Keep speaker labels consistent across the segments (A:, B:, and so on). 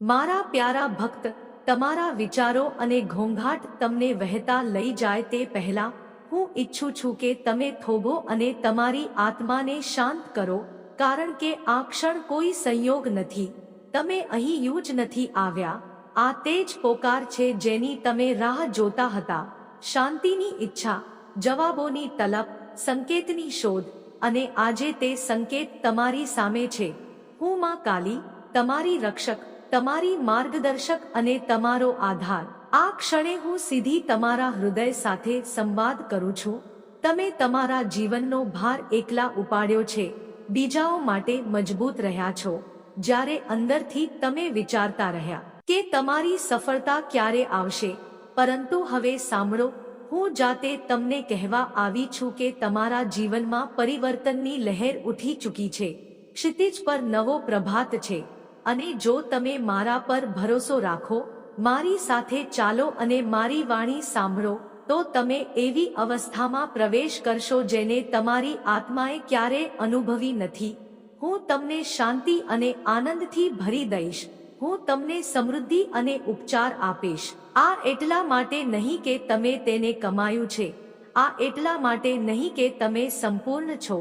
A: મારા પ્યારા ભક્ત, તમારા વિચારો અને ઘોંઘાટ તમને વહેતા લઈ જાય તે પહેલા, હું ઈચ્છું છું કે તમે થોભો અને તમારી આત્માને શાંત કરો, કારણ કે આ ક્ષણ કોઈ સંયોગ નથી. તમે અહીં યુ જ નથી આવ્યા. આ તે જ પોકાર છે જેની તમે રાહ જોતા હતા. શાંતિની ઈચ્છા, જવાબોની તલબ, સંકેતની શોધ, અને આજે તે સંકેત તમારી સામે છે. હું માં કાલી, તમારી રક્ષક તમારી માર્ગદર્શક અને તમારો આધાર. આ ક્ષણે હું સીધી તમારા હૃદય સાથે સંવાદ કરું છું. તમે તમારા જીવનનો ભાર એકલા ઉપાડ્યો છે. બીજાઓ માટે મજબૂત રહ્યા છો. જ્યારે અંદરથી તમે વિચારતા રહ્યા કે તમારી સફળતા ક્યારે આવશે. પરંતુ હવે સાંભળો, હું જાતે તમને કહેવા આવી છું કે તમારા જીવનમાં પરિવર્તનની લહેર ઉઠી ચૂકી છે. ક્ષિતિજ પર નવો પ્રભાત છે. અને જો તમે મારા પર ભરોસો રાખો, મારી સાથે ચાલો અને મારી વાણી સાંભળો, તો તમે એવી અવસ્થામાં પ્રવેશ કરશો જેને તમારી આત્માએ ક્યારે અનુભવી નથી. હું તમને શાંતિ અને આનંદથી ભરી દઈશ. હું તમને સમૃદ્ધિ અને ઉપચાર આપીશ. આ એટલા માટે નહીં કે તમે તેને કમાયું છે. આ એટલા માટે નહીં કે તમે સંપૂર્ણ છો.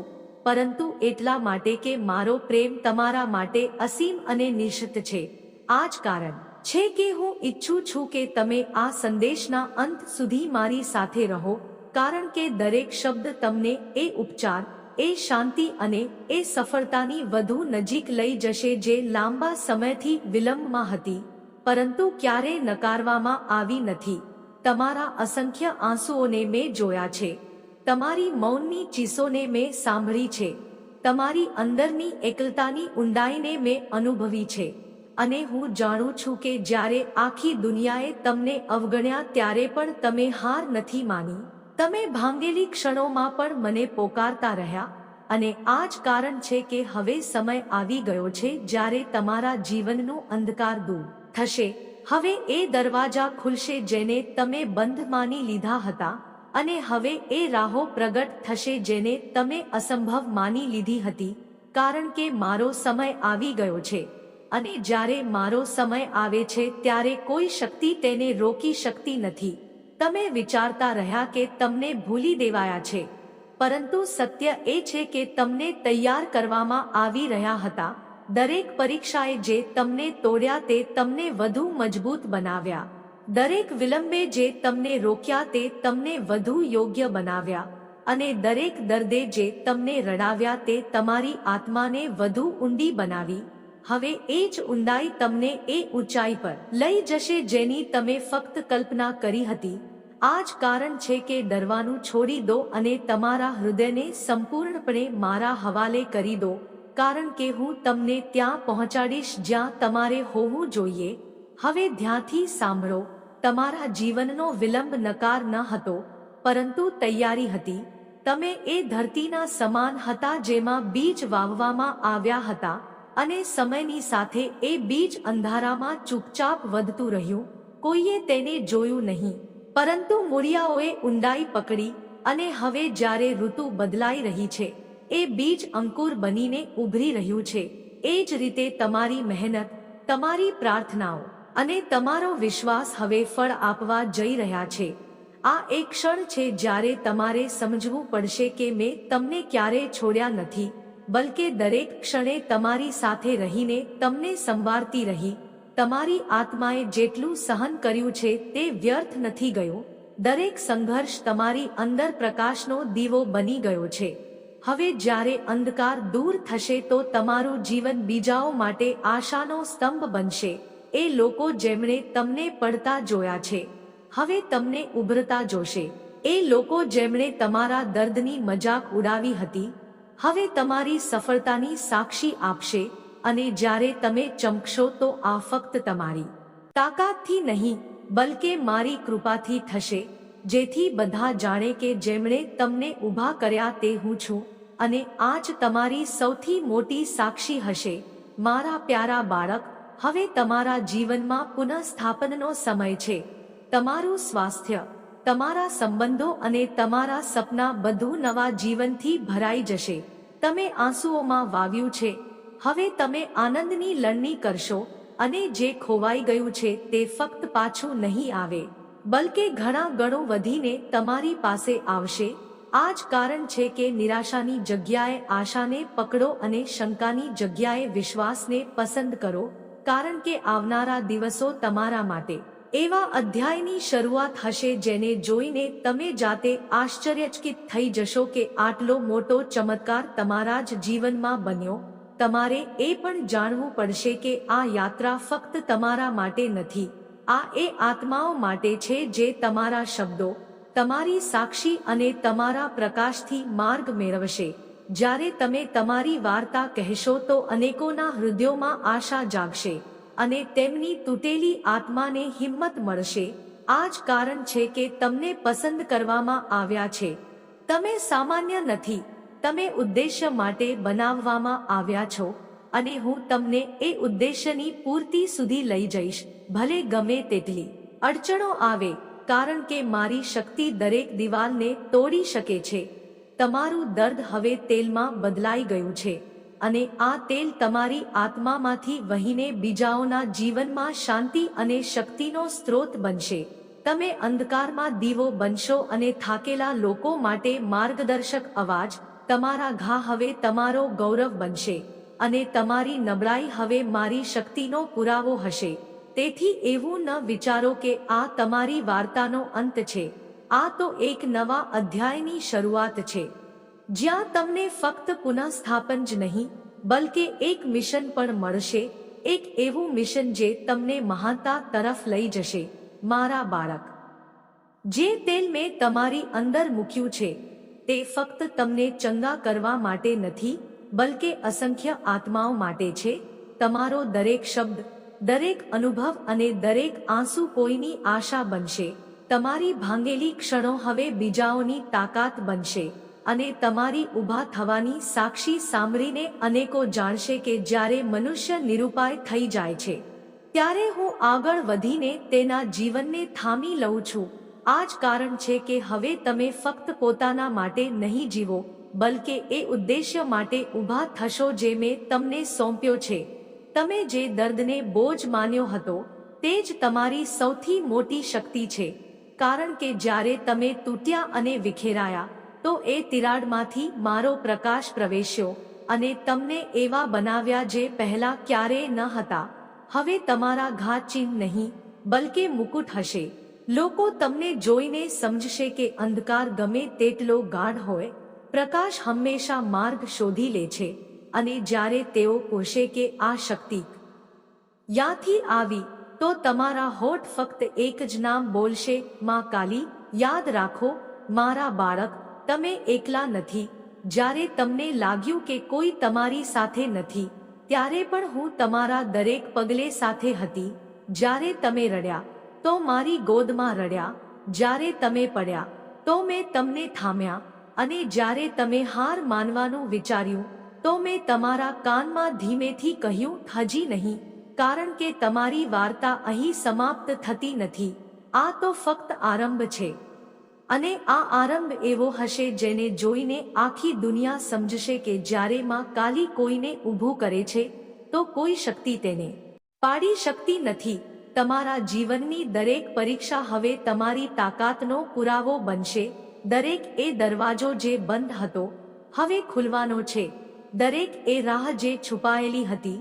A: પરંતુ એટલા માટે કે મારો પ્રેમ તમારા માટે અસીમ અને નિશ્ચિત છે. આ જ કારણ છે કે હું ઈચ્છું છું કે તમે આ સંદેશના અંત સુધી મારી સાથે રહો, કારણ કે દરેક શબ્દ તમને એ ઉપચાર, એ શાંતિ અને એ સફળતાની વધુ નજીક લઈ જશે જે લાંબા સમયથી વિલંબમાં હતી, પરંતુ ક્યારેય નકારવામાં આવી નથી. તમારા અસંખ્ય આંસુઓને મેં જોયા છે. તમારી મૌનની ચીસોને મેં સાંભળી છે. તમારી અંદરની એકલતાની ઊંડાઈને મેં અનુભવી છે. અને હું જાણું છું કે જ્યારે આખી દુનિયાએ તમને અવગણ્યા ત્યારે પણ તમે હાર નથી માની. તમે ભાંગેલી ક્ષણોમાં પણ મને પોકારતા રહ્યા. અને આ જ કારણ છે કે હવે સમય આવી ગયો છે જ્યારે તમારા જીવનનો અંધકાર દૂર થશે. હવે એ દરવાજા ખુલશે જેને તમે બંધ માની લીધા હતા. અને હવે એ રાહો પ્રગટ થશે જેને તમે અસંભવ માની લીધી હતી, કારણ કે મારો સમય આવી ગયો છે. અને જ્યારે મારો સમય આવે છે, ત્યારે કોઈ શક્તિ તેને રોકી શકતી નથી. તમે વિચારતા રહ્યા કે તમને ભૂલી દેવાયા છે. પરંતુ સત્ય એ છે કે તમને તૈયાર કરવામાં આવી રહ્યા હતા. દરેક પરીક્ષાએ જે તમને તોડ્યા તે તમને વધુ મજબૂત બનાવ્યા. દરેક વિલંબે જે તમને રોક્યા તે તમને વધુ યોગ્ય બનાવ્યા અને દરેક દર્દે જે તમને રડાવ્યા તે તમારી આત્માને વધુ ઊંડી બનાવી. હવે એ જ ઊંડાઈ તમને એ ઊંચાઈ પર લઈ જશે જેની તમે ફક્ત કલ્પના કરી હતી. આ જ કારણ છે કે ડરવાનું છોડી દો અને તમારા હૃદયને સંપૂર્ણપણે મારા હવાલે કરી દો, કારણ કે હું તમને ત્યાં પહોંચાડીશ જ્યાં તમારે હોવું જોઈએ. હવે ધ્યાનથી સાંભળો. તમારા જીવનનો વિલંબ નકાર ન હતો, પરંતુ તૈયારી હતી. તમે એ ધરતીના સમાન હતા જેમાં બીજ વાવવામાં આવ્યા હતા અને સમયની સાથે એ બીજ અંધારામાં ચૂપચાપ વધતું રહ્યું. કોઈએ તેને જોયું નહીં, પરંતુ મૂળિયાઓએ ઊંડાઈ પકડી અને હવે જ્યારે ઋતુ બદલાઈ રહી છે, એ બીજ અંકુર બનીને ઉભરી રહ્યું છે. એ જ રીતે તમારી મહેનત, તમારી પ્રાર્થનાઓ. અને તમારો વિશ્વાસ હવે ફળ આપવા જઈ રહ્યા છે. આ એક ક્ષણ છે જ્યારે તમારે સમજવું પડશે કે મેં તમને ક્યારેય છોડ્યા નથી, બલકે દરેક ક્ષણે તમારી સાથે રહીને તમને સંવારતી રહી. તમારી આત્માએ જેટલું સહન કર્યું છે તે વ્યર્થ નથી ગયું. દરેક સંઘર્ષ તમારી અંદર પ્રકાશનો દીવો બની ગયો છે. હવે જ્યારે અંધકાર દૂર થશે તો તમારું જીવન બીજાઓ માટે આશાનો સ્તંભ બનશે. એ લોકો જેમણે તમને પડતા જોયા છે, હવે તમને ઉભરતા જોશે. એ લોકો જેમણે તમારા દર્દની મજાક ઉડાવી હતી, હવે તમારી સફળતાની સાક્ષી આપશે અને જ્યારે તમે ચમકશો તો આ ફક્ત તમારી તાકાતથી નહીં, બલકે મારી કૃપાથી થશે, જેથી બધા જાણે કે જેમણે તમને ઊભા કર્યા તે હું છું અને આજ તમારી સૌથી મોટી સાક્ષી હશે, મારા પ્યારા બાળક હવે તમારા જીવનમાં પુનઃસ્થાપનનો સમય છે. તમારું સ્વાસ્થ્ય, તમારા સંબંધો અને તમારા સપના બધું નવા જીવનથી ભરાઈ જશે. તમે આંસુઓમાં વાવ્યું છે. હવે તમે આનંદની લણણી કરશો અને જે ખોવાઈ ગયું છે તે ફક્ત પાછું નહીં આવે. બલકે ઘણા ગણો વધીને તમારી પાસે આવશે. આ જ કારણ છે કે નિરાશાની જગ્યાએ આશાને પકડો અને શંકાની જગ્યાએ વિશ્વાસને પસંદ કરો. કારણ કે આવનારા દિવસો તમારા માટે. એવા અધ્યાયની શરૂઆત હશે જેને જોઈને તમે જાતે આશ્ચર્યચકિત થઈ જશો કે આટલો મોટો ચમત્કાર તમારા જ જીવનમાં બન્યો. તમારે એ પણ જાણવું પડશે કે આ યાત્રા ફક્ત તમારા માટે નથી. આ એ આત્માઓ માટે છે જે તમારા શબ્દો, તમારી સાક્ષી અને તમારા પ્રકાશથી માર્ગ મેળવશે. જ્યારે તમે તમારી વાર્તા કહેશો તો અનેકોના હૃદયોમાં આશા જાગશે અને તેમની તૂટેલી આત્માને હિંમત મળશે. આ જ કારણ છે કે તમને પસંદ કરવામાં આવ્યા છે. તમે સામાન્ય નથી. તમે ઉદ્દેશ્ય માટે બનાવવામાં આવ્યા છો અને હું તમને એ ઉદ્દેશ્યની પૂર્તિ સુધી લઈ જઈશ. ભલે ગમે તેટલી અડચણો આવે, કારણ કે મારી શક્તિ દરેક દિવાલને તોડી શકે છે. તમારું દર્દ હવે તેલમાં બદલાઈ ગયું છે અને આ તેલ તમારી આત્મામાંથી વહીને બીજાઓના જીવનમાં શાંતિ અને શક્તિનો સ્ત્રોત બનશે. તમે અંધકારમાં દીવો બનશો અને થાકેલા લોકો માટે માર્ગદર્શક અવાજ, તમારા ઘા હવે તમારો ગૌરવ બનશે અને તમારી નબળાઈ હવે મારી શક્તિનો પુરાવો હશે. તેથી એવું ન વિચારો કે આ તમારી વાર્તાનો અંત છે. આ તો એક નવા અધ્યાયની શરૂઆત છે. જ્યાં તમને ફક્ત પુનઃસ્થાપન જ નહીં, બલકે એક મિશન પણ મળશે, એક એવું મિશન જે તમને મહાનતા તરફ લઈ જશે, મારા બાળક. જે તેલ મેં તમારી અંદર મૂક્યું છે, તે ફક્ત તમને ચંગા કરવા માટે નથી, બલકે અસંખ્ય આત્માઓ માટે છે, તમારો દરેક શબ્દ, દરેક અનુભવ અને દરેક આંસુ કોઈની આશા બનશે. તમારી ભાંગેલી ક્ષણો હવે બીજાઓની તાકાત બનશે અને તમારી ઊભા થવાની સાક્ષી સાંભળીને અનેકો જાણશે કે જ્યારે મનુષ્ય નિરૂપાય થઈ જાય છે, ત્યારે હું આગળ વધીને તેના જીવનને થામી લઉં છું. આ જ કારણ છે કે હવે તમે ફક્ત પોતાના માટે નહીં જીવો, બલકે એ ઉદ્દેશ્ય માટે ઊભા થશો જે મેં તમને સોંપ્યો છે. તમે જે દર્દને બોજ માન્યો હતો, તે જ તમારી સૌથી મોટી શક્તિ છે. કારણ કે જ્યારે તમે તૂટ્યા અને વિખેરાયા, તો એ તિરાડમાંથી મારો પ્રકાશ પ્રવેશ્યો અને તમને એવા બનાવ્યા જે પહેલા ક્યારેય ન હતા. હવે તમારા ઘા ચિહ્ન નહીં, બલકે મુકુટ હશે. લોકો તમને જોઈને સમજશે કે અંધકાર ગમે તેટલો ગાઢ હોય, પ્રકાશ હંમેશા માર્ગ શોધી લે છે અને જ્યારે તેઓ પૂછે કે આ શક્તિ યાથી આવી તો તમારા હોઠ ફક્ત એક જ નામ બોલશે, માં કાલી, યાદ રાખો, મારા બાળક, તમે એકલા નથી. જ્યારે તમને લાગ્યું કે કોઈ તમારી સાથે નથી, ત્યારે પણ હું તમારા દરેક પગલે સાથે હતી. જ્યારે તમે રડ્યા, તો મારી ગોદમાં રડ્યા. જ્યારે તમે પડ્યા, તો મેં તમને થામ્યા. અને જ્યારે તમે હાર માનવાનું વિચાર્યું, તો મેં તમારા કાનમાં ધીમેથી કહ્યું, હજી નહીં. કારણ કે તમારી વાર્તા અહીં સમાપ્ત થતી નથી. આ તો ફક્ત આરંભ છે. અને આ આરંભ એવો હશે જેને જોઈને આખી દુનિયા સમજશે કે જ્યારે માં કાલી કોઈને ઊભું કરે છે, તો કોઈ શક્તિ તેને પાડી શકતી નથી. તમારા જીવનની દરેક પરીક્ષા હવે તમારી તાકાતનો પુરાવો બનશે. દરેક એ દરવાજો જે બંધ હતો, હવે ખુલવાનો છે. દરેક એ રાહ જે છુપાયેલી હતી.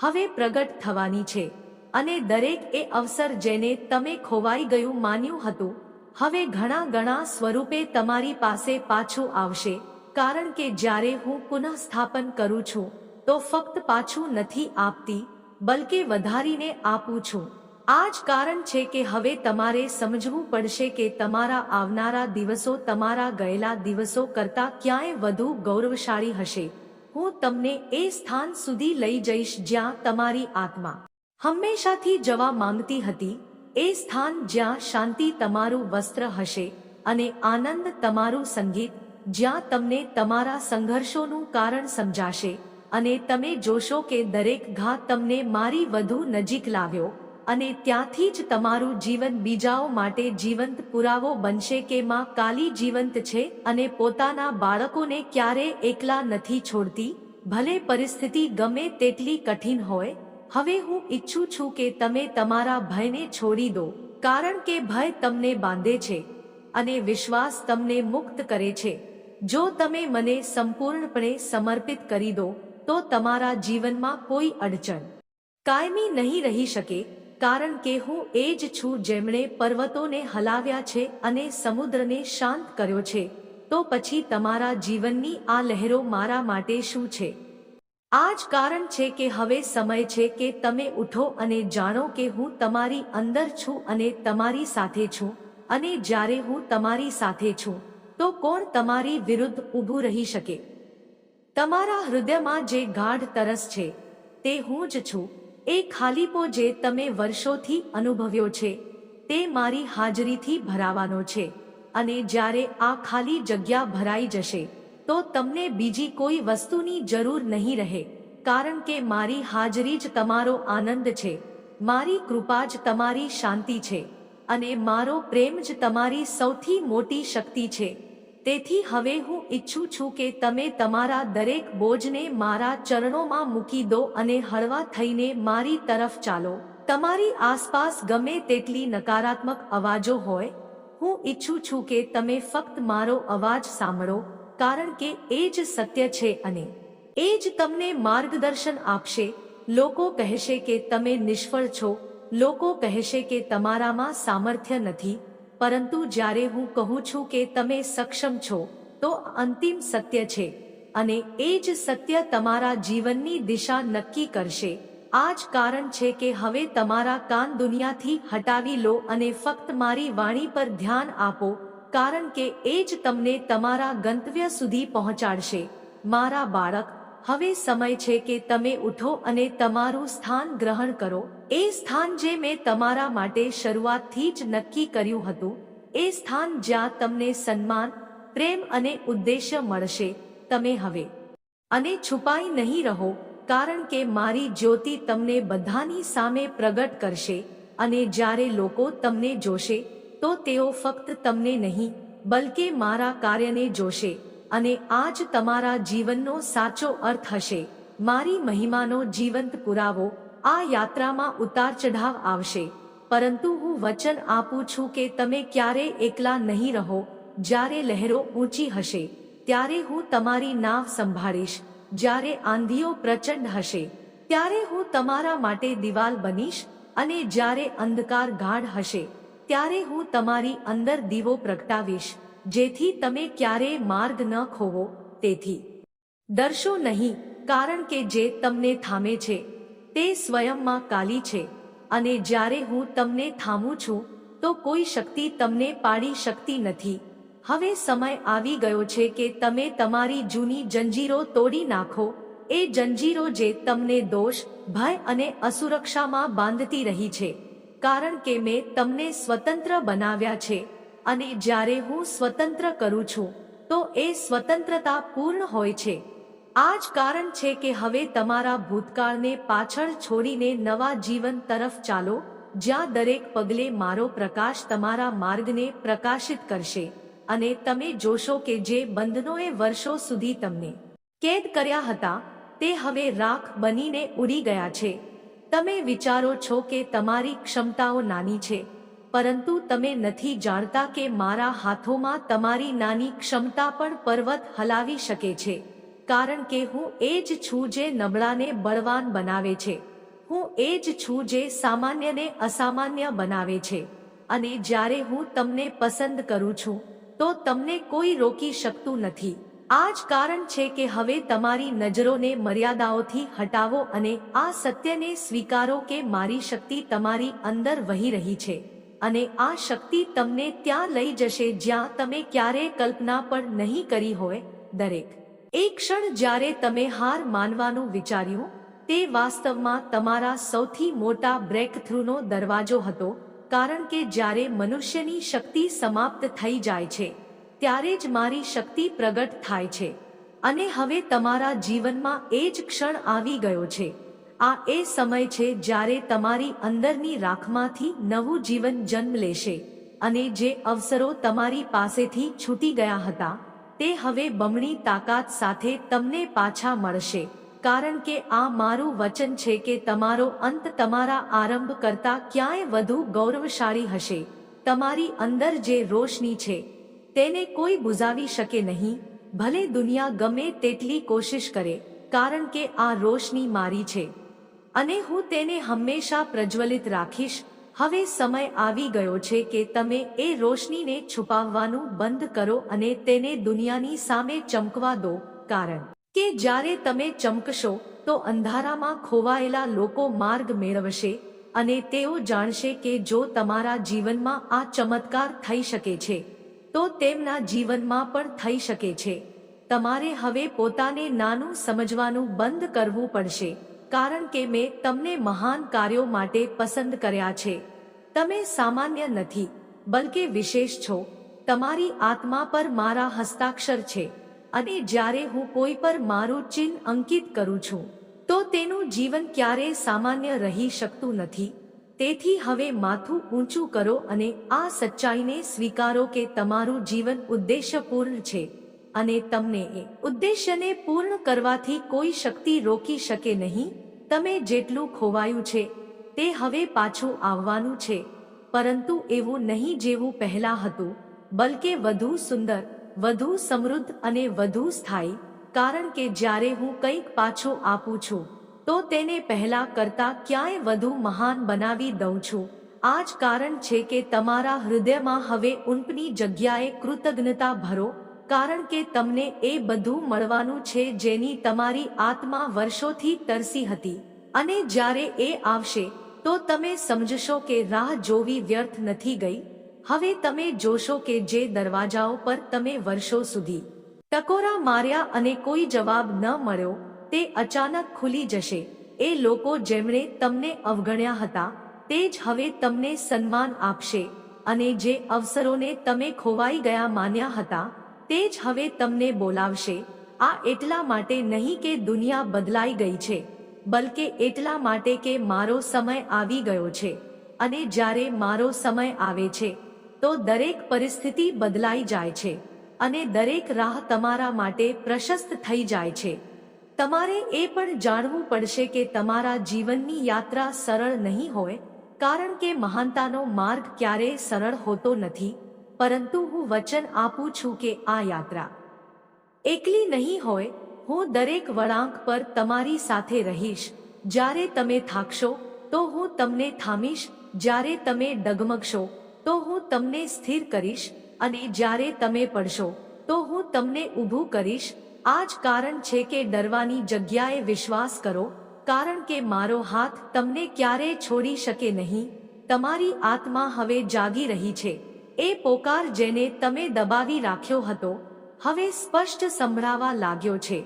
A: હવે પ્રગટ થવાની છે. અને દરેક એ અવસર જેને તમે ખોવાઈ ગયું માન્યું હતું, હવે ઘણા ઘણા સ્વરૂપે તમારી પાસે પાછું આવશે. કારણ કે જ્યારે હું પુનઃસ્થાપન કરું છું, તો ફક્ત પાછું નથી આપતી, બલકે વધારીને આપું છું. આ જ કારણ છે કે હવે તમારે સમજવું પડશે કે તમારા આવનારા દિવસો તમારા ગયેલા દિવસો કરતાં ક્યાંય વધુ ગૌરવશાળી હશે. હું તમને એ સ્થાન સુધી લઈ જઈશ જ્યાં તમારી આત્મા હંમેશાથી જવા માંગતી હતી, એ સ્થાન જ્યાં શાંતિ તમારું વસ્ત્ર હશે અને આનંદ તમારું સંગીત, જ્યાં તમને તમારા સંઘર્ષોનું કારણ સમજાશે અને તમે જોશો કે દરેક ઘા તમને મારી વધુ નજીક લાવ્યો અને ત્યાંથી જ તમારું જીવન બીજાઓ માટે જીવંત પુરાવો બનશે કે માં કાલી જીવંત છે અને પોતાના બાળકોને ક્યારે એકલા નથી છોડતી? ભલે પરિસ્થિતિ ગમે તેટલી કઠિન હોય, હવે હું ઈચ્છું છું કે તમે તમારા ભયને છોડી દો, કારણ કે ભય તમને બાંધે છે અને વિશ્વાસ તમને મુક્ત કરે છે. જો તમે મને સંપૂર્ણપણે સમર્પિત કરી દો, તો તમારા જીવનમાં કોઈ અડચણ કાયમી નહીં રહી શકે. કારણ કે હું એ જ છું જેમણે પર્વતોને હલાવ્યા છે અને સમુદ્રને શાંત કર્યો છે. તો પછી તમારા જીવનની આ લહેરો મારા માટે શું છે? આ જ કારણ છે કે હવે સમય છે કે તમે ઉઠો અને જાણો કે હું તમારી અંદર છું અને તમારી સાથે છું અને જ્યારે હું તમારી સાથે છું, તો કોણ તમારી વિરુદ્ધ ઊભું રહી શકે? તમારા હૃદયમાં જે ગાઢ તરસ છે, તે હું જ છું એ ખાલીપો જે તમે વર્ષોથી અનુભવ્યો છે, તે મારી હાજરીથી ભરાવાનો છે. અને જ્યારે આ ખાલી જગ્યા ભરાઈ જશે, તો તમને બીજી કોઈ વસ્તુની જરૂર નહીં રહે, કારણ કે મારી હાજરી જ તમારો આનંદ છે, મારી કૃપા જ તમારી શાંતિ છે, અને મારો પ્રેમ જ તમારી સૌથી મોટી શક્તિ છે. તેથી હવે હું ઈચ્છું છું કે તમે તમારા દરેક બોજને મારા ચરણોમાં મૂકી દો અને હળવા થઈને મારી તરફ ચાલો. તમારી આસપાસ ગમે તેટલી નકારાત્મક અવાજો હોય, હું ઈચ્છું છું કે તમે ફક્ત મારો અવાજ સાંભળો, કારણ કે એ જ સત્ય છે અને એ જ તમને માર્ગદર્શન આપશે. લોકો કહેશે કે તમે નિષ્ફળ છો, લોકો કહેશે કે તમારામાં સામર્થ્ય નથી પરંતુ જ્યારે હું કહું છું કે તમે સક્ષમ છો, તો અંતિમ સત્ય છે. અને એ જ સત્ય તમારા જીવનની દિશા નક્કી કરશે. આ જ કારણ છે કે હવે તમારા કાન દુનિયાથી હટાવી લો અને ફક્ત મારી વાણી પર ધ્યાન આપો, કારણ કે એ જ તમને તમારા ગંતવ્ય સુધી પહોંચાડશે. મારા બાળક હવે સમય છે કે તમે ઉઠો અને તમારું સ્થાન ગ્રહણ કરો. એ સ્થાન જે મેં તમારા માટે શરૂઆતથી જ નક્કી કર્યું હતું, એ સ્થાન જ્યાં તમને સન્માન, પ્રેમ અને ઉદ્દેશ્ય મળશે, તમે હવે અને છુપાઈ નહીં રહો, કારણ કે મારી જ્યોતિ તમને બધાની સામે પ્રગટ કરશે અને જ્યારે લોકો તમને જોશે, તો તેઓ ફક્ત તમને નહીં, બલકે મારા કાર્યને જોશે. અને આ જ તમારા જીવનનો સાચો અર્થ હશે. મારી મહિમાનો જીવંત પુરાવો આ યાત્રામાં ઉતાર ચઢાવ આવશે. પરંતુ હું વચન આપું છું કે તમે ક્યારેય એકલા નહીં રહો. જ્યારે લહેરો ઊંચી હશે, ત્યારે હું તમારી નાવ સંભાળીશ. જ્યારે આંધીઓ પ્રચંડ હશે, ત્યારે હું તમારા માટે દિવાલ બનીશ અને જ્યારે અંધકાર ગાઢ હશે, ત્યારે હું તમારી અંદર દીવો પ્રગટાવીશ. જેથી તમે ક્યારેય માર્ગ ન ખોવો, તેથી. ડરશો નહીં, કારણ કે જે તમને થામે છે, તે સ્વયંમાં કાલી છે, અને જ્યારે હું તમને થામું છું, તો કોઈ શક્તિ તમને પાડી શકતી નથી. હવે સમય આવી ગયો છે કે તમે તમારી જૂની જંજીરો તોડી નાખો. એ જંજીરો જે તમને દોષ, ભય અને અસુરક્ષામાં બાંધતી રહી છે. કારણ કે મેં તમને સ્વતંત્ર બનાવ્યા છે. અને જ્યારે હું સ્વતંત્ર કરું છું, તો એ સ્વતંત્રતા પૂર્ણ હોય છે. આ જ કારણ છે કે હવે તમારા ભૂતકાળને પાછળ છોડીને નવા જીવન તરફ ચાલો, જ્યાં દરેક પગલે મારો પ્રકાશ તમારા માર્ગને પ્રકાશિત કરશે. અને તમે જોશો કે જે બંધનોએ વર્ષો સુધી તમને કેદ કર્યા હતા, તે હવે રાખ બનીને ઉડી ગયા છે. તમે વિચારો છો કે તમારી ક્ષમતાઓ નાની છે. પરંતુ તમે નથી જાણતા કે મારા હાથોમાં તમારી નાની ક્ષમતા પણ પર્વત હલાવી શકે છે. કારણ કે હું એ જ છું જે નબળાને બળવાન બનાવે છે. હું એ જ છું જે સામાન્યને અસામાન્ય બનાવે છે. અને જ્યારે હું તમને પસંદ કરું છું, તો તમને કોઈ રોકી શકતું નથી. આ જ કારણ છે કે હવે તમારી નજરોને મર્યાદાઓથી હટાવો અને આ સત્યને સ્વીકારો કે મારી શક્તિ તમારી અંદર વહી રહી છે. અને આ શક્તિ તમને ત્યાં લઈ જશે જ્યાં તમે ક્યારેય કલ્પના પણ નહીં કરી હોય, દરેક. એક ક્ષણ જ્યારે તમે હાર માનવાનું વિચાર્યું, તે વાસ્તવમાં તમારા સૌથી મોટા બ્રેક થ્રુનો દરવાજો હતો, કારણ કે જ્યારે મનુષ્યની શક્તિ સમાપ્ત થઈ જાય છે, ત્યારે જ મારી શક્તિ પ્રગટ થાય છે. અને હવે તમારા જીવનમાં એ જ ક્ષણ આવી ગયો છે. આ એ સમય છે જ્યારે તમારી અંદરની રાખમાંથી નવું જીવન જન્મ લેશે અને જે અવસરો તમારી પાસેથી છૂટી ગયા હતા, તે હવે બમણી તાકાત સાથે તમને પાછા મળશે. કારણ કે આ મારું વચન છે કે તમારો અંત તમારા આરંભ કરતા ક્યાંય વધુ ગૌરવશાળી હશે. તમારી અંદર જે રોશની છે, તેને કોઈ બુઝાવી શકે નહીં. ભલે દુનિયા ગમે તેટલી કોશિશ કરે, કારણ કે આ રોશની મારી છે. અને હું તેને હંમેશા પ્રજ્વલિત રાખીશ. હવે સમય આવી ગયો છે કે તમે એ રોશનીને છુપાવવાનું બંધ કરો અને તેને દુનિયાની સામે ચમકવા દો. કારણ કે જ્યારે તમે ચમકશો, તો અંધારામાં ખોવાયેલા લોકો માર્ગ મેળવશે અને તેઓ જાણશે કે જો તમારા જીવનમાં આ ચમત્કાર થઈ શકે છે, તો તેમના જીવનમાં પણ થઈ શકે છે. તમારે હવે પોતાને નાનું સમજવાનું બંધ કરવું પડશે. કારણ કે મેં તમને મહાન કાર્યો માટે પસંદ કર્યા છે. તમે સામાન્ય નથી, બલકે વિશેષ છો. તમારી આત્મા પર મારા હસ્તાક્ષર છે. અને જ્યારે હું કોઈ પર મારું ચિહ્ન અંકિત કરું છું, તો તેનું જીવન ક્યારેય સામાન્ય રહી શકતું નથી. તેથી હવે માથું ઊંચું કરો અને આ સચ્ચાઈને સ્વીકારો કે તમારું જીવન ઉદ્દેશ્યપૂર્ણ છે. અને તમને એ ઉદ્દેશ્યને પૂર્ણ કરવાથી કોઈ શક્તિ રોકી શકે નહીં. તમે જેટલું ખોવાયું છે, તે હવે પાછું આવવાનું છે. પરંતુ એવું નહીં જેવું પહેલા હતું, બલકે વધુ સુંદર, વધુ સમૃદ્ધ અને વધુ સ્થાયી. કારણ કે જ્યારે હું કંઈક પાછું આપું છું, તો તેને પહેલા કરતા ક્યાંય વધુ મહાન બનાવી દઉં છું. આ જ કારણ છે કે તમારા હૃદયમાં હવે ઊંટની જગ્યાએ કૃતજ્ઞતા ભરો કારણ કે તમને એ બધું મળવાનું છે જેની તમારી આત્મા વર્ષોથી તરસી હતી. અને જ્યારે એ આવશે, તો તમે સમજશો કે રાહ જોવી વ્યર્થ નથી ગઈ. હવે તમે જોશો કે જે દરવાજાઓ પર તમે વર્ષો સુધી ટકોરા માર્યા અને કોઈ જવાબ ન મળ્યો, તે અચાનક ખુલી જશે. એ લોકો જેમણે તમને અવગણ્યા હતા, તે જ હવે તમને સન્માન આપશે. અને જે અવસરોને તમે ખોવાઈ ગયા માન્યા હતા તે જ હવે તમને બોલાવશે. આ એટલા માટે નહીં કે દુનિયા બદલાઈ ગઈ છે, બલકે એટલા માટે કે મારો સમય આવી ગયો છે, અને જ્યારે મારો સમય આવે છે, તો દરેક પરિસ્થિતિ બદલાઈ જાય છે, અને દરેક રાહ તમારા માટે પ્રશસ્ત થઈ જાય છે. તમારે એ પણ જાણવું પડશે કે તમારા જીવનની યાત્રા સરળ નહીં હોય, કારણ કે મહાનતાનો માર્ગ ક્યારેય સરળ હોતો નથી. પરંતુ હું વચન આપું છું કે આ યાત્રા એકલી નહીં હોય, હું દરેક વળાંક પર તમારી સાથે રહીશ. જ્યારે તમે થાકશો, તો હું તમને થામીશ. જ્યારે તમે ડગમગશો, તો હું તમને સ્થિર કરીશ. અને જ્યારે તમે પડશો, તો હું તમને ઊભું કરીશ. આ જ કારણ છે કે ડરવાની જગ્યાએ વિશ્વાસ કરો, કારણ કે મારો હાથ તમને ક્યારેય છોડી શકે નહીં. તમારી આત્મા હવે જાગી રહી છે. એ પોકાર જેને તમે દબાવી રાખ્યો હતો, હવે સ્પષ્ટ સંભળાવા લાગ્યો છે.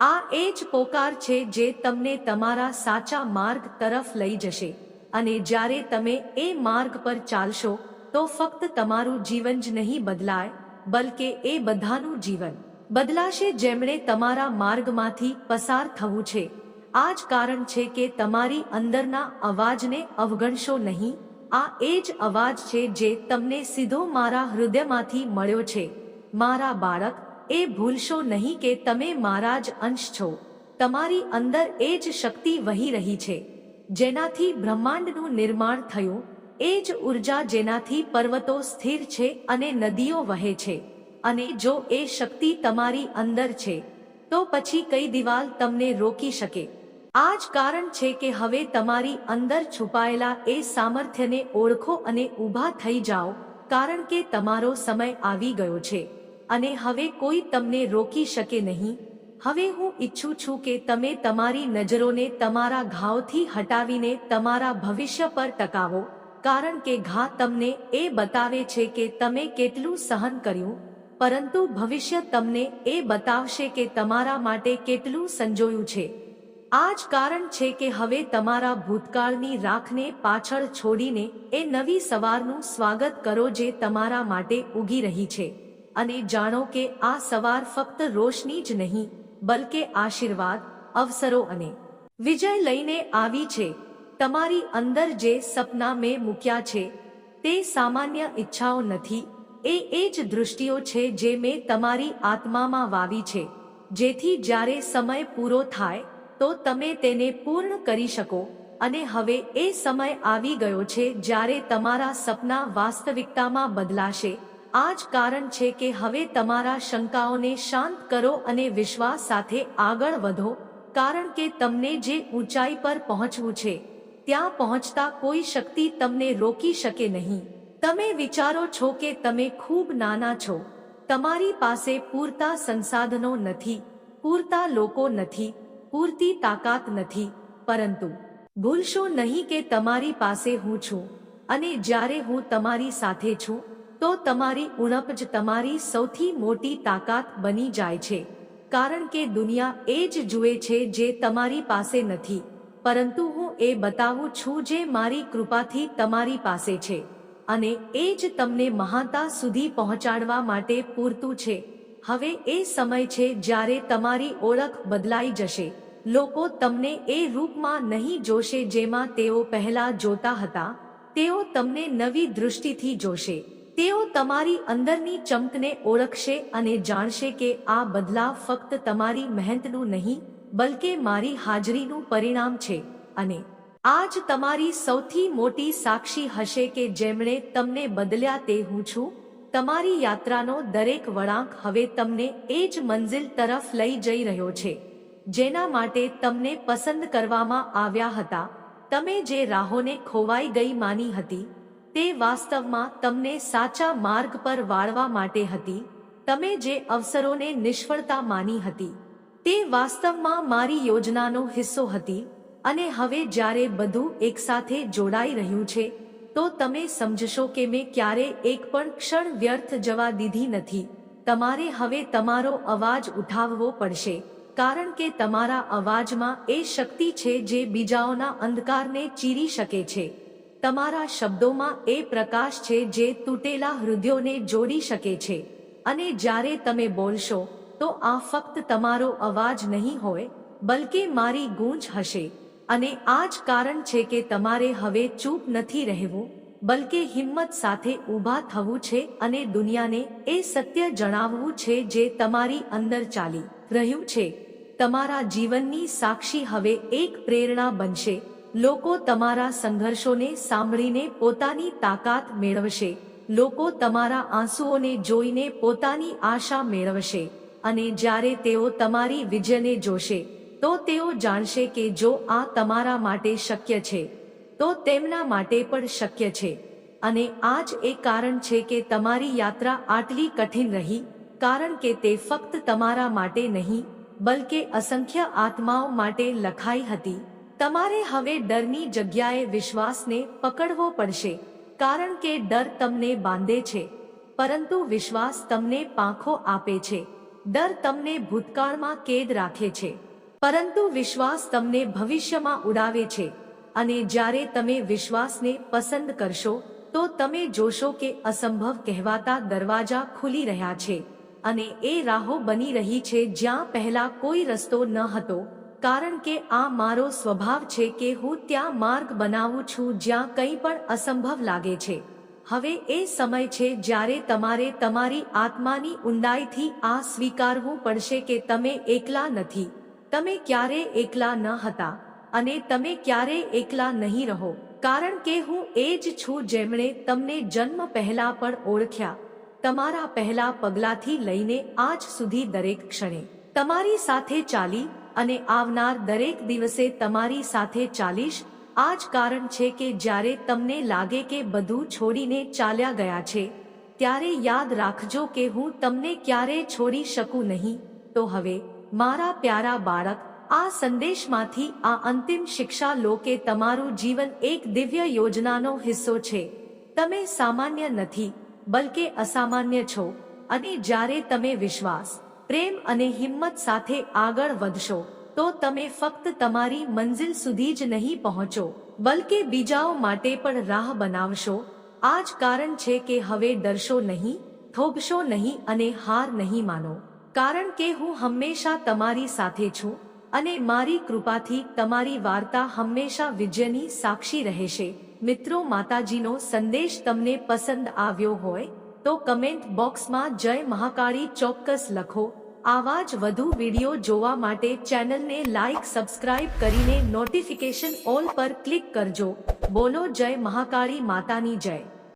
A: આ એ જ પોકાર છે જે તમને તમારા સાચા માર્ગ તરફ લઈ જશે. અને જ્યારે તમે એ માર્ગ પર ચાલશો, તો ફક્ત તમારું જીવન જ નહીં બદલાય, બલકે એ બધાનું જીવન. બદલાશે જેમણે તમારા માર્ગમાંથી પસાર થવું છે. આ જ કારણ છે કે તમારી અંદરના અવાજને અવગણશો નહીં આ એ જ અવાજ છે જે તમને સીધો મારા હૃદયમાંથી મળ્યો છે. મારા બાળક, એ ભૂલશો નહીં કે તમે મારા જ અંશ છો. તમારી અંદર એ જ શક્તિ વહી રહી છે. જેનાથી બ્રહ્માંડનું નિર્માણ થયું, એ જ ઊર્જા જેનાથી પર્વતો સ્થિર છે અને નદીઓ વહે છે. અને જો એ શક્તિ તમારી અંદર છે, તો પછી કઈ દિવાલ તમને રોકી શકે? આ જ કારણ છે કે હવે તમારી અંદર છુપાયેલા એ સામર્થ્યને ઓળખો અને ઊભા થઈ જાઓ, કારણ કે તમારો સમય આવી ગયો છે. અને હવે કોઈ તમને રોકી શકે નહીં. હવે હું ઈચ્છું છું કે તમે તમારી નજરોને તમારા ઘાવથી હટાવીને તમારા ભવિષ્ય પર ટકાવો, કારણ કે ઘા તમને એ બતાવે છે કે તમે કેટલું સહન કર્યું, પરંતુ ભવિષ્ય તમને એ બતાવશે કે તમારા માટે કેટલું સંજોયું છે. આ જ કારણ છે કે હવે તમારા ભૂતકાળની રાખને પાછળ છોડીને એ નવી સવારનું સ્વાગત કરો જે તમારા માટે ઉગી રહી છે. અને જાણો કે આ સવાર ફક્ત રોશની જ નહીં, બલકે આશીર્વાદ, અવસરો અને વિજય લઈને આવી છે. તમારી અંદર જે સપના મેં મૂક્યા છે, તે સામાન્ય ઈચ્છાઓ નથી, એ એ જ દૃષ્ટિઓ છે જે મેં તમારી આત્મામાં વાવી છે. જેથી જ્યારે સમય પૂરો થાય તો તમે તેને પૂર્ણ કરી શકો. અને હવે એ સમય આવી ગયો છે જ્યારે તમારા સપના વાસ્તવિકતામાં બદલાશે. આ જ કારણ છે કે હવે તમારા શંકાઓને શાંત કરો અને વિશ્વાસ સાથે આગળ વધો, કારણ કે તમને જે ઊંચાઈ પર પહોંચવું છે, ત્યાં પહોંચતા કોઈ શક્તિ તમને રોકી શકે નહીં. તમે વિચારો છો કે તમે ખૂબ નાના છો. તમારી પાસે પૂરતા સંસાધનો નથી, પૂરતા લોકો નથી પૂરતી તાકાત નથી. પરંતુ, ભૂલશો નહીં કે તમારી પાસે હું છું અને જ્યારે હું તમારી સાથે છું, તો તમારી ઉણપ જ તમારી સૌથી મોટી તાકાત બની જાય છે. કારણ કે દુનિયા એ જ જુએ છે જે તમારી પાસે નથી. પરંતુ હું એ બતાવું છું જે મારી કૃપાથી તમારી પાસે છે અને એ જ તમને મહાનતા સુધી પહોંચાડવા માટે પૂરતું છે. હવે એ સમય છે જ્યારે તમારી ઓળખ બદલાઈ જશે. લોકો તમને એ રૂપમાં નહીં જોશે જેમાં તેઓ પહેલા જોતા હતા, તેઓ તમને નવી દૃષ્ટિથી જોશે. તેઓ તમારી અંદરની ચમકને ઓળખશે અને જાણશે કે આ બદલાવ ફક્ત તમારી મહેનતનું નહીં, બલકે મારી હાજરીનું પરિણામ છે. અને આજ તમારી સૌથી મોટી સાક્ષી હશે કે જેમણે તમને બદલ્યા તે હું છું. તમારી યાત્રાનો દરેક વળાંક હવે તમને એ જ મંઝિલ તરફ લઈ જઈ રહ્યો છે. જેના માટે તમને પસંદ કરવામાં આવ્યા હતા. તમે જે રાહોને ખોવાઈ ગઈ માની હતી, તે વાસ્તવમાં તમને સાચા માર્ગ પર વાળવા માટે હતી. તમે જે અવસરોને નિષ્ફળતા માની હતી, તે વાસ્તવમાં મારી યોજનાનો હિસ્સો હતી અને હવે જ્યારે બધું એકસાથે જોડાઈ રહ્યું છે, તો તમે સમજશો કે મેં ક્યારે એક પણ ક્ષણ વ્યર્થ જવા દીધી નથી. તમારે હવે તમારો અવાજ ઉઠાવવો પડશે. કારણ કે તમારા અવાજમાં એ શક્તિ છે જે બીજાઓના અંધકારને ચીરી શકે છે. તમારા શબ્દોમાં એ પ્રકાશ છે જે તૂટેલા હૃદયોને જોડી શકે છે. અને જ્યારે તમે બોલશો, તો આ ફક્ત તમારો અવાજ નહીં હોય, બલકે મારી ગૂંજ હશે. અને આ જ કારણ છે કે તમારે હવે ચૂપ નથી રહેવું, બલકે હિંમત સાથે ઊભા થવું છે અને દુનિયાને એ સત્ય જણાવવું છે જે તમારી અંદર ચાલી રહ્યું છે. તમારા જીવનની સાક્ષી હવે એક પ્રેરણા બનશે. લોકો તમારા સંઘર્ષોને સાંભળીને પોતાની તાકાત મેળવશે. લોકો તમારા આંસુઓને જોઈને પોતાની આશા મેળવશે. અને જ્યારે તેઓ તમારી વિજયને જોશે, તો તેઓ જાણશે કે જો આ તમારા માટે શક્ય છે, તો તેમના માટે પણ શક્ય છે. અને આ જ એ કારણ છે કે તમારી યાત્રા આટલી કઠિન રહી, કારણ કે તે ફક્ત તમારા માટે નહીં બલકે અસંખ્ય આત્માઓ માટે લખાઈ હતી. તમારે હવે ડરની જગ્યાએ વિશ્વાસને પકડવો પડશે, કારણ કે ડર તમને બાંધે છે. પરંતુ વિશ્વાસ તમને પાંખો આપે છે. ડર તમને ભૂતકાળમાં કેદ રાખે છે. પરંતુ વિશ્વાસ તમને ભવિષ્યમાં ઉડાવે છે. અને જ્યારે તમે વિશ્વાસને પસંદ કરશો, તો તમે જોશો કે અસંભવ કહેવાતા દરવાજા ખુલી રહ્યા છે. અને એ રાહો બની રહી છે જ્યાં પહેલા કોઈ રસ્તો ન હતો, કારણ કે આ મારો સ્વભાવ છે કે હું ત્યાં માર્ગ બનાવું છું જ્યાં કંઈ પણ અસંભવ લાગે છે. હવે એ સમય છે જ્યારે તમારે તમારી આત્માની ઊંડાઈથી આ સ્વીકારવું પડશે કે તમે એકલા નથી. તમે ક્યારે એકલા ન હતા અને તમે ક્યારે એકલા નહીં રહો, કારણ કે હું એ જ છું જેમણે તમને જન્મ પહેલા પણ ઓળખ્યા. તમારા પહેલા પગલાથી લઈને આજ સુધી દરેક ક્ષણે. તમારી સાથે ચાલી અને આવનાર દરેક દિવસે તમારી સાથે ચાલીશ. આ જ કારણ છે કે જ્યારે તમને લાગે કે બધું છોડીને ચાલ્યા ગયા છે, ત્યારે યાદ રાખજો કે હું તમને ક્યારે છોડી શકું નહીં. તો હવે, મારા પ્યારા બાળક, આ સંદેશમાંથી આ અંતિમ શિક્ષા લો કે તમારું જીવન એક દિવ્ય યોજનાનો હિસ્સો છે. તમે સામાન્ય નથી બલકે અસામાન્ય છો અને જ્યારે તમે વિશ્વાસ, પ્રેમ અને હિંમત સાથે આગળ વધશો, તો તમે ફક્ત તમારી મંજિલ સુધી જ નહીં પહોંચો, બલકે બીજાઓ માટે પણ રાહ બનાવશો. આ જ કારણ છે કે હવે ડરશો નહીં, થોભશો નહીં અને હાર નહીં માનો. કારણ કે હું હંમેશા તમારી સાથે છું અને મારી કૃપાથી તમારી વાર્તા હંમેશા વિજયની સાક્ષી રહેશે. મિત્રો, માતાજીનો સંદેશ તમને પસંદ આવ્યો હોય, તો કમેન્ટ બોક્સમાં જય મહાકાળી ચોક્કસ લખો. આવા જ વધુ વિડિયો જોવા માટે ચેનલને લાઇક સબસ્ક્રાઇબ કરીને નોટિફિકેશન ઓલ પર ક્લિક કરજો. બોલો જય મહાકાળી માતાની જય.